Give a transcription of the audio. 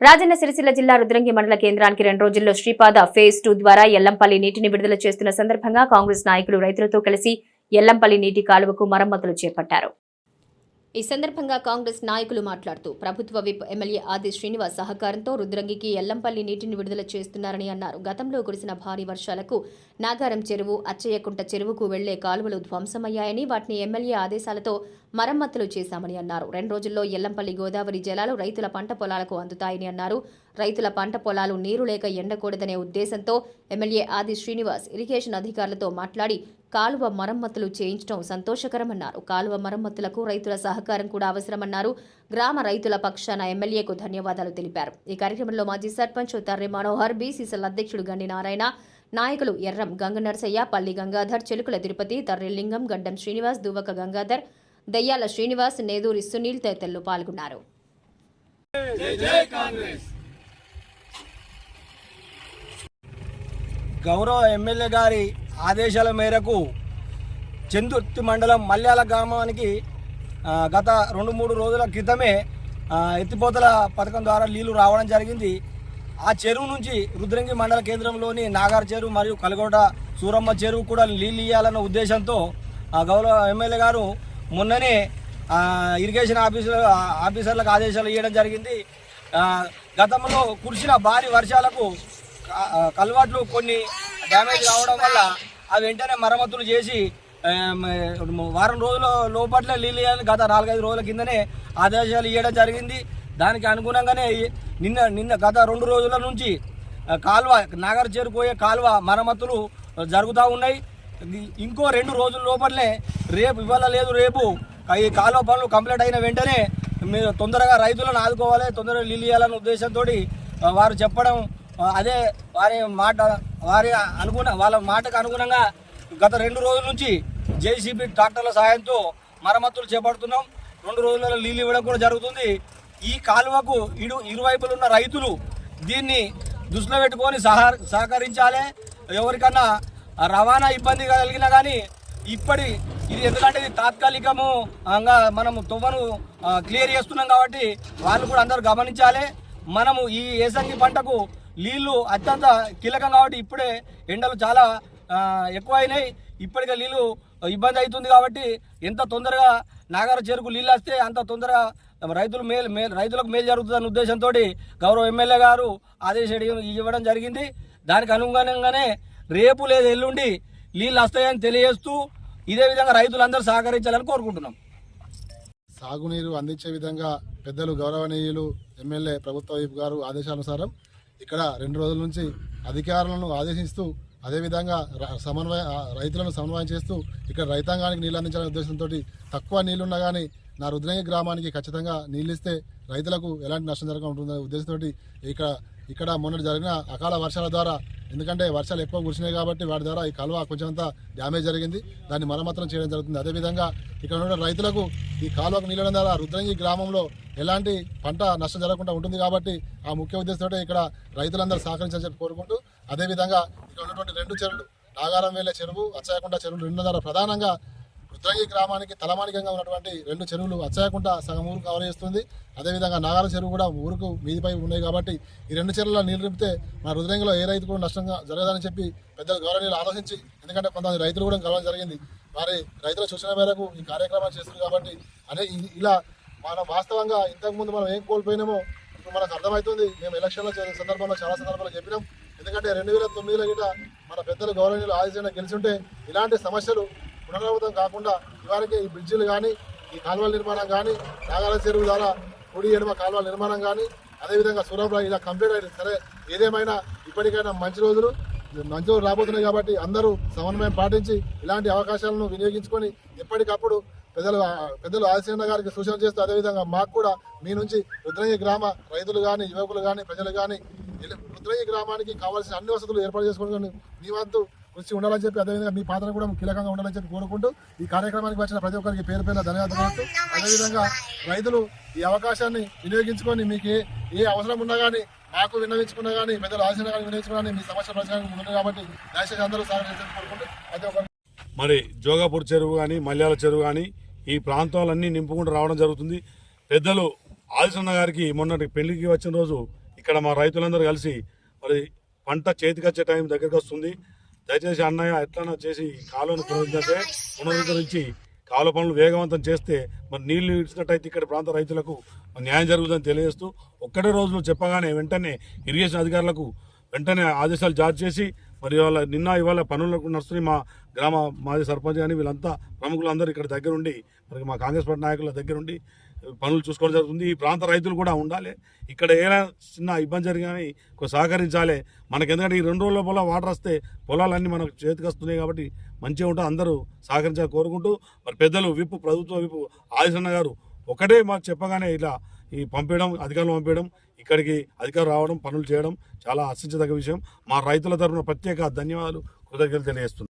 రాజన్న సిరిసిల్ల జిల్లా రుద్రంగి మండల కేంద్రానికి రెండు రోజుల్లో శ్రీపాద ఫేజ్ టూ ద్వారా ఎల్లంపల్లి నీటిని విడుదల చేస్తున్న సందర్భంగా కాంగ్రెస్ నాయకులు రైతులతో కలిసి ఎల్లంపల్లి నీటి కాలువకు మరమ్మతులు చేపట్టారు. ఈ సందర్భంగా కాంగ్రెస్ నాయకులు మాట్లాడుతూ ప్రభుత్వ విప్ ఎమ్మెల్యే ఆది శ్రీనివాస్ సహకారంతో రుద్రంగికి ఎల్లంపల్లి నీటిని విడుదల చేస్తున్నారని అన్నారు. గతంలో కురిసిన భారీ వర్షాలకు నాగారం చెరువు అచ్చయ్యకుంట చెరువుకు వెళ్ళే కాలువలు ధ్వంసమయ్యాయని వాటిని ఎమ్మెల్యే ఆదేశాలతో మరమ్మతులు చేశామని అన్నారు. రెండు రోజుల్లో ఎల్లంపల్లి గోదావరి జలాలు రైతుల పంట పొలాలకు అందుతాయని అన్నారు. రైతుల పంట పొలాలు నీరు లేక ఎండకూడదనే ఉద్దేశంతో ఎమ్మెల్యే ఆది శ్రీనివాస్ ఇరిగేషన్ అధికారులతో మాట్లాడి కాలువ మరమ్మతులు చేయించడం సంతోషకరమన్నారు. కాలువ మరమ్మతులకు రైతుల సహకారం కూడా అవసరమన్నారు. గ్రామ రైతుల పక్షాన ఎమ్మెల్యేకు ధన్యవాదాలు తెలిపారు. ఈ కార్యక్రమంలో మాజీ సర్పంచ్ తర్రి మనోహర్ బీసీసీల అధ్యక్షుడు గండి నారాయణ నాయకులు ఎర్రం గంగ నరసయ్య పల్లి గంగాధర్ చెలుకుల తిరుపతి తర్రెలింగం గడ్డం శ్రీనివాస్ దువ్వక గంగాధర్ దయ్యాల శ్రీనివాస్ నేదూరి సునీల్ తదితరులు పాల్గొన్నారు. కాంగ్రెస్! గౌరవ ఎమ్మెల్యే గారి ఆదేశాల మేరకు చందుర్తి మండలం మల్యాల గ్రామానికి గత రెండు మూడు రోజుల క్రితమే ఎత్తిపోతల పథకం ద్వారా నీళ్ళు రావడం జరిగింది. ఆ చెరువు నుంచి రుద్రంగి మండల కేంద్రంలోని నాగార్ చెరువు మరియు కలగోట సూరమ్మ చెరువు కూడా నీళ్ళు ఇవ్వాలన్న ఉద్దేశంతో ఆ, గౌరవ ఎమ్మెల్యే గారు మొన్ననే ఇరిగేషన్ ఆఫీసర్ ఆఫీసర్లకు ఆదేశాలు ఇవ్వడం జరిగింది. గతంలో కురిసిన భారీ వర్షాలకు కల్వాట్లు కొన్ని డ్యామేజ్ కావడం వల్ల అవి వెంటనే మరమ్మతులు చేసి వారం రోజుల లోపట్ల నీళ్ళు వేయాలని గత నాలుగైదు రోజుల కిందనే ఆదేశాలు ఇవ్వడం జరిగింది. దానికి అనుగుణంగానే నిన్న నిన్న గత రెండు రోజుల నుంచి కాలువ నాగర్ చేరుకోయే కాలువ మరమ్మతులు జరుగుతూ ఉన్నాయి. ఇంకో రెండు రోజుల లోపలనే రేపు ఇవాళ లేదు రేపు ఈ కాలువ పనులు కంప్లీట్ అయిన వెంటనే మీరు తొందరగా రైతులను ఆదుకోవాలి తొందరగా నీళ్ళు ఇవ్వాలనే ఉద్దేశంతో వారు చెప్పడం అదే వారి మాట వారి అనుగుణ వాళ్ళ మాటకు అనుగుణంగా గత రెండు రోజుల నుంచి జేసీబీ ట్రాక్టర్ల సాయంతో మరమ్మతులు చేపడుతున్నాం. రెండు రోజులలో నీళ్ళు ఇవ్వడం కూడా జరుగుతుంది. ఈ కాలువకు ఇరు ఇరువైపులు ఉన్న రైతులు దీన్ని దృష్టిలో పెట్టుకొని సహా సహకరించాలి. ఎవరికన్నా రవాణా ఇబ్బంది కలిగినా కానీ ఇప్పటి ఇది ఎందుకంటే ఇది తాత్కాలికము మనము తువ్వను క్లియర్ చేస్తున్నాం కాబట్టి వాళ్ళు కూడా అందరూ గమనించాలి. మనము ఈ ఏసంగి పంటకు నీళ్ళు అత్యంత కీలకం కాబట్టి ఇప్పుడే ఎండలు చాలా ఎక్కువైనాయి. ఇప్పటికే నీళ్ళు ఇబ్బంది అవుతుంది కాబట్టి ఎంత తొందరగా నాగార చెరుకు నీళ్ళు వస్తే అంత తొందరగా రైతులు మేలు మేలు రైతులకు మేలు జరుగుతుందన్న ఉద్దేశంతో గౌరవ ఎమ్మెల్యే గారు ఆదేశం ఇవ్వడం జరిగింది. దానికి అనుగుణంగానే రేపు లేదా ఎల్లుండి నీళ్ళు వస్తాయని తెలియజేస్తూ ఇదే విధంగా రైతులందరూ సహకరించాలని కోరుకుంటున్నాం. సాగునీరు అందించే విధంగా పెద్దలు గౌరవనీయులు ఎమ్మెల్యే ప్రభుత్వ వైపు గారు ఆదేశానుసారం ఇక్కడ రెండు రోజుల నుంచి అధికారులను ఆదేశిస్తూ అదేవిధంగా సమన్వయ రైతులను సమన్వయం చేస్తూ ఇక్కడ రైతాంగానికి నీళ్ళు అందించాలనే ఉద్దేశంతో తక్కువ నీళ్ళున్నా కానీ నా రుద్రంగి గ్రామానికి ఖచ్చితంగా నీళ్ళు ఇస్తే రైతులకు ఎలాంటి నష్టం జరగకుండా ఉంటుందనే ఉద్దేశంతో ఇక్కడ ఇక్కడ మొన్నటి జరిగిన అకాల వర్షాల ద్వారా ఎందుకంటే వర్షాలు ఎక్కువ కురిసినాయి కాబట్టి వాటి ద్వారా ఈ కాలువ కొంచెం డ్యామేజ్ జరిగింది. దాన్ని మరమ్మతం చేయడం జరుగుతుంది. అదేవిధంగా ఇక్కడ ఉన్న రైతులకు ఈ కాలువకు నీళ్ళడం ద్వారా రుద్రంగి గ్రామంలో ఎలాంటి పంట నష్టం జరగకుండా ఉంటుంది కాబట్టి ఆ ముఖ్య ఉద్దేశంతో ఇక్కడ రైతులందరూ సహకరించాలని చెప్పి కోరుకుంటూ అదేవిధంగా ఇక్కడ ఉన్నటువంటి రెండు చెరువులు నాగారం వేలే చెరువు అచ్చాయకుండా చెరువులు రెండు ద్వారా ప్రధానంగా రుద్రంగి గ్రామానికి తలమానికంగా ఉన్నటువంటి రెండు చెరువులు వచ్చాయకుండా సగం ఊరు కవర్ చేస్తుంది. అదేవిధంగా నాగాల చెరువు కూడా ఊరుకు మీదిపై ఉన్నాయి కాబట్టి ఈ రెండు చెరువుల నీళ్ళు నింపితే మన రుద్రంగిలో ఏ రైతు కూడా నష్టంగా జరగదని చెప్పి పెద్దలు గౌరవనీయులు ఆలోచించి ఎందుకంటే కొంతమంది రైతులు కూడా కలవడం జరిగింది. వారి రైతుల సూచన మేరకు ఈ కార్యక్రమాలు చేస్తున్నారు కాబట్టి అనే ఇలా మనం వాస్తవంగా ఇంతకుముందు మనం ఏం కోల్పోయినామో ఇప్పుడు మనకు అర్థమవుతుంది. మేము ఎలక్షన్ల సందర్భంలో చాలా సందర్భాల్లో చెప్పినాం. ఎందుకంటే రెండు వేల తొమ్మిదిలో గిట మన పెద్దలు గౌరవనీయులు ఆదిశైన గెలిచుంటే ఇలాంటి సమస్యలు పునరావృతం కాకుండా ఇవాళకి ఈ బ్రిడ్జిలు కానీ ఈ కాలువల నిర్మాణం కానీ నాగాల చెరువు ద్వారా కుడి ఎడమ కాలువల నిర్మాణం కానీ అదేవిధంగా సూరంలో ఇలా కంప్లీట్ అయింది సరే ఏదేమైనా ఇప్పటికైనా మంచి రోజులు. మంచి రోజులు రాబోతున్నాయి కాబట్టి అందరూ సమన్వయం పాటించి ఇలాంటి అవకాశాలను వినియోగించుకొని ఎప్పటికప్పుడు పెద్దలు పెద్దలు ఆదిశేణ గారికి సూచన చేస్తూ అదేవిధంగా మాకు కూడా మీ నుంచి రుద్రంగి గ్రామ రైతులు కానీ యువకులు కానీ ప్రజలు కానీ రుద్రంగి గ్రామానికి కావాల్సిన అన్ని వసతులు ఏర్పాటు చేసుకుని మీ వంతు కృషి ఉండాలని చెప్పి అదేవిధంగా మీ పాత్ర కూడా కీలకంగా ఉండాలని చెప్పి కోరుకుంటూ ఈ కార్యక్రమానికి వచ్చిన ప్రతి ఒక్కరికి పేరు పేరు ధన్యవాదాలు అదేవిధంగా రైతులు ఈ అవకాశాన్ని వినియోగించుకొని మీకు ఏ ఏ అవసరం ఉన్నా కానీ మాకు విన్నవించుకున్నా కానీ పెద్దలు ఆశ కానీ వినియోగించుకున్నా కానీ మీ సమస్య ప్రచారం ఉండదు కాబట్టి దయచేసి అందరూ సహకరించాలని కోరుకుంటూ ప్రతి ఒక్కరు మరి జోగాపూర్ చెరువు కానీ మల్యాల చెరువు కానీ ఈ ప్రాంతాలన్నీ నింపుకుంటూ రావడం జరుగుతుంది. పెద్దలు ఆదిశన్న గారికి మొన్నటి పెళ్ళికి వచ్చిన రోజు ఇక్కడ మా రైతులందరూ కలిసి మరి పంట చేతికొచ్చే టైం దగ్గరకు వస్తుంది. దయచేసి అన్నయ్య ఎట్లన్నా చేసి కాలువను పునరుద్ధరించే పునరుద్ధరించి కాలువ పనులు వేగవంతం చేస్తే మరి నీళ్ళు ఇచ్చినట్టయితే ఇక్కడ ప్రాంత రైతులకు న్యాయం జరుగుతుందని తెలియజేస్తూ ఒక్కటే రోజులో చెప్పగానే వెంటనే ఇరిగేషన్ అధికారులకు వెంటనే ఆదేశాలు జారీ చేసి మరి ఇవాళ నిన్న ఇవాళ పనులకు నడుస్తున్నాయి మా గ్రామ మాజీ సర్పంచ్ కానీ వీళ్ళంతా ప్రముఖులందరూ ఇక్కడ దగ్గరుండి మరి మా కాంగ్రెస్ పార్టీ నాయకుల దగ్గరుండి పనులు చూసుకోవడం జరుగుతుంది. ఈ ప్రాంత రైతులు కూడా ఉండాలి. ఇక్కడ ఏదైనా చిన్న ఇబ్బంది జరిగాని కొంచెం సహకరించాలి. మనకి ఎందుకంటే ఈ రెండు రోజుల లోపల వాటర్ వస్తే పొలాలన్నీ మనకు చేతికి వస్తున్నాయి కాబట్టి మంచిగా ఉంటుంది అందరూ సహకరించాలని కోరుకుంటూ మరి పెద్దలు విప్పు ప్రభుత్వ విప్పు ఆదిశన్న గారు ఒకటే మాకు చెప్పగానే ఇలా ఈ పంపించడం అధికారులు పంపించడం ఇక్కడికి అధికారులు రావడం పనులు చేయడం చాలా ఆశించదగ్గ విషయం. మా రైతుల తరఫున ప్రత్యేక ధన్యవాదాలు. కృతజ్ఞతలు తెలియజేస్తున్నాం.